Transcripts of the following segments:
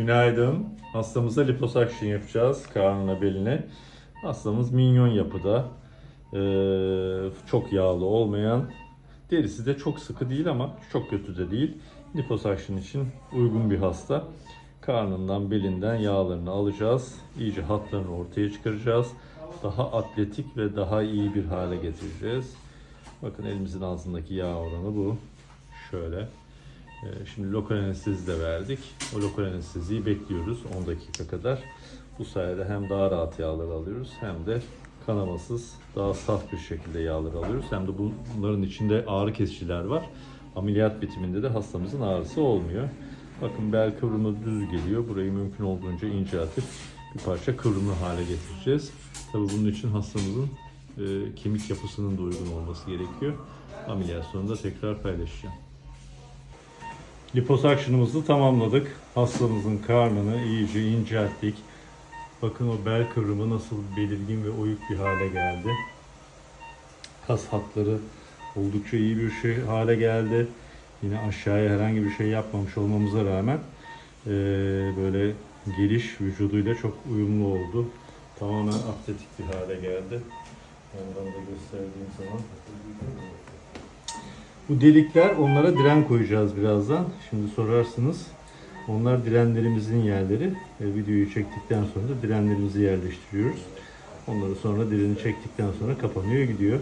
Günaydın. Hastamıza liposuction yapacağız karnına beline. Hastamız minyon yapıda. Ee, çok yağlı olmayan. Derisi de çok sıkı değil ama çok kötü de değil. Liposuction için uygun bir hasta. Karnından, belinden yağlarını alacağız. İyice hatlarını ortaya çıkaracağız. Daha atletik ve daha iyi bir hale getireceğiz. Bakın elimizin ağzındaki yağ oranı bu. Şöyle. Ee, Şimdi lokal anestezi de verdik. O lokal anesteziyi bekliyoruz 10 dakika kadar. Bu sayede hem daha rahat yağları alıyoruz hem de kanamasız, daha saf bir şekilde yağları alıyoruz. Hem de bunların içinde ağrı kesiciler var. Ameliyat bitiminde de hastamızın ağrısı olmuyor. Bakın bel kıvrımı düz geliyor. Burayı mümkün olduğunca inceltip bir parça kıvrımlı hale getireceğiz. Tabii bunun için hastamızın e, kemik yapısının da uygun olması gerekiyor. Ameliyat sonunda tekrar paylaşacağım. Liposuction'ımızı tamamladık. Hastamızın karnını iyice incelttik. Bakın o bel kıvrımı nasıl belirgin ve oyuk bir hale geldi. Kas hatları oldukça iyi bir şey hale geldi. Yine aşağıya herhangi bir şey yapmamış olmamıza rağmen eee, böyle geliş vücuduyla çok uyumlu oldu. Tamamen atletik bir hale geldi. Ondan da gösterdiğim zaman. Bu delikler onlara diren koyacağız birazdan. Şimdi sorarsınız. Onlar direnlerimizin yerleri. E, videoyu çektikten sonra da direnlerimizi yerleştiriyoruz. Onları sonra direni çektikten sonra kapanıyor gidiyor.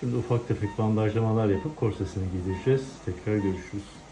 Şimdi ufak tefek bandajlamalar yapıp korsesini giydireceğiz. Tekrar görüşürüz.